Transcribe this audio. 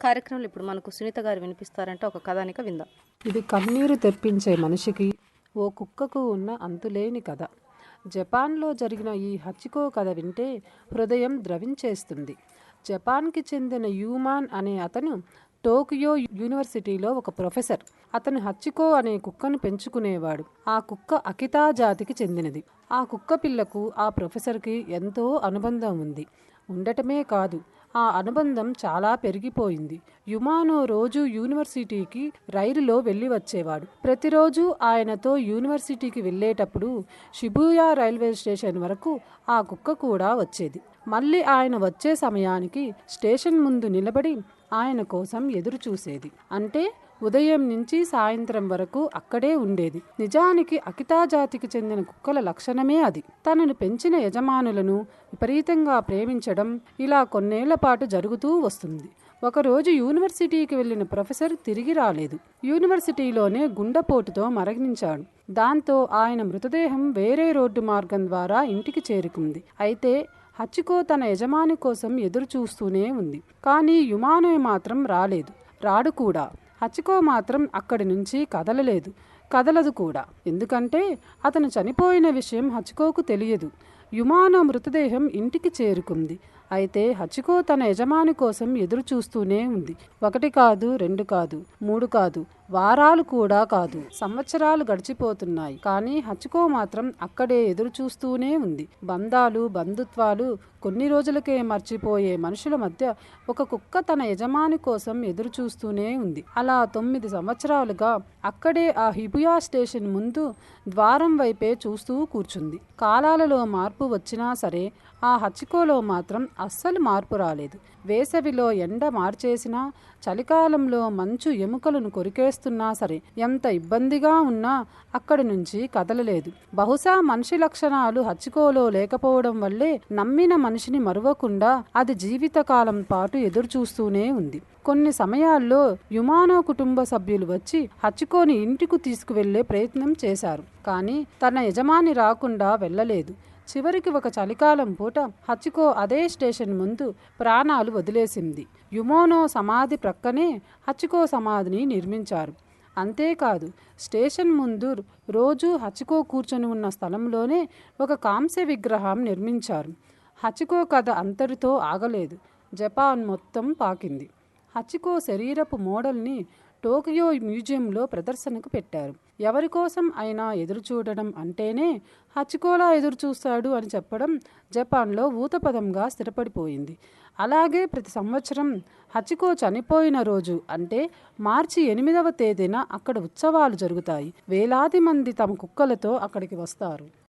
కార్యక్రమంలో ఇప్పుడు మనకు సునీత గారు వినిపిస్తారంటే ఒక కథానిక విందాం. ఇది కన్నీరు తెప్పించే మనిషికి ఓ కుక్కకు ఉన్న అంతులేని కథ. జపాన్లో జరిగిన ఈ హచ్చికో కథ వింటే హృదయం ద్రవించేస్తుంది. జపాన్కి చెందిన యూమాన్ అనే అతను టోకియో యూనివర్సిటీలో ఒక ప్రొఫెసర్. అతను హచ్చికో అనే కుక్కను పెంచుకునేవాడు. ఆ కుక్క అకితా జాతికి చెందినది. ఆ కుక్క పిల్లకు ఆ ప్రొఫెసర్కి ఎంతో అనుబంధం ఉంది. ఉండటమే కాదు ఆ అనుబంధం చాలా పెరిగిపోయింది. యుమానో రోజు యూనివర్సిటీకి రైలులో వెళ్ళి వచ్చేవాడు. ప్రతిరోజు ఆయనతో యూనివర్సిటీకి వెళ్ళేటప్పుడు షిబుయా రైల్వే స్టేషన్ వరకు ఆ కుక్క కూడా వచ్చేది. మళ్ళీ ఆయన వచ్చే సమయానికి స్టేషన్ ముందు నిలబడి ఆయన కోసం ఎదురు చూసేది అంటే ఉదయం నుంచి సాయంత్రం వరకు అక్కడే ఉండేది. నిజానికి అకితా జాతికి చెందిన కుక్కల లక్షణమే అది. తనను పెంచిన యజమానులను విపరీతంగా ప్రేమించడం ఇలా కొన్నేళ్ళ పాటు జరుగుతూ వస్తుంది. ఒకరోజు యూనివర్సిటీకి వెళ్ళిన ప్రొఫెసర్ తిరిగి రాలేదు. యూనివర్సిటీలోనే గుండెపోటుతో మరణించాడు. దాంతో ఆయన మృతదేహం వేరే రోడ్డు మార్గం ద్వారా ఇంటికి చేరుకుంది. అయితే హచ్చికో తన యజమాని కోసం ఎదురు చూస్తూనే ఉంది. కానీ యుమానోయ్ మాత్రం రాలేదు. రాడు కూడా. హచికో మాత్రం అక్కడి నుంచి కదలలేదు. కదలదు కూడా. ఎందుకంటే అతను చనిపోయిన విషయం హచికోకు తెలియదు. యుమానో మృతదేహం ఇంటికి చేరుకుంది. అయితే హచికో తన యజమాని కోసం ఎదురు చూస్తూనే ఉంది. ఒకటి కాదు రెండు కాదు మూడు కాదు వారాలు కూడా కాదు సంవత్సరాలు గడిచిపోతున్నాయి. కానీ హచికో మాత్రం అక్కడే ఎదురు చూస్తూనే ఉంది. బంధాలు బంధుత్వాలు కొన్ని రోజులకే మర్చిపోయే మనుషుల మధ్య ఒక కుక్క తన యజమాని కోసం ఎదురు చూస్తూనే ఉంది. అలా తొమ్మిది సంవత్సరాలుగా అక్కడే ఆ హిబుయా స్టేషన్ ముందు ద్వారం వైపే చూస్తూ కూర్చుంది. కాలాలలో మార్పు వచ్చినా సరే ఆ హచ్చికోలో మాత్రం అస్సలు మార్పు రాలేదు. వేసవిలో ఎండ మార్చేసినా చలికాలంలో మంచు ఎముకలను కొరికేస్తున్నా సరే ఎంత ఇబ్బందిగా ఉన్నా అక్కడి నుంచి కదలలేదు. బహుశా మనిషి లక్షణాలు హచ్చికోలో లేకపోవడం వల్లే నమ్మిన మనిషిని మరువకుండా అది జీవితకాలం పాటు ఎదురుచూస్తూనే ఉంది. కొన్ని సమయాల్లో యుమానో కుటుంబ సభ్యులు వచ్చి హచ్చుకోని ఇంటికి తీసుకువెళ్ళే ప్రయత్నం చేశారు. కానీ తన యజమాని రాకుండా వెళ్ళలేదు. చివరికి ఒక చలికాలం పూట హచికో అదే స్టేషన్ ముందు ప్రాణాలు వదిలేసింది. యుమోనో సమాధి ప్రక్కనే హచికో సమాధిని నిర్మించారు. అంతేకాదు స్టేషన్ ముందు రోజు హచికో కూర్చొని ఉన్న స్థలంలోనే ఒక కాంస్య విగ్రహం నిర్మించారు. హచికో కథ అంతటితో ఆగలేదు. జపాన్ మొత్తం పాకింది. హచికో శరీరపు మోడల్ని టోకియో మ్యూజియంలో ప్రదర్శనకు పెట్టారు. ఎవరి కోసం అయినా ఎదురు చూడడం అంటేనే హచ్కోలా ఎదురు చూస్తాడు అని చెప్పడం జపాన్లో ఊతపదంగా స్థిరపడిపోయింది. అలాగే ప్రతి సంవత్సరం హచికో చనిపోయిన రోజు అంటే మార్చి ఎనిమిదవ తేదీన అక్కడ ఉత్సవాలు జరుగుతాయి. వేలాది మంది తమ కుక్కలతో అక్కడికి వస్తారు.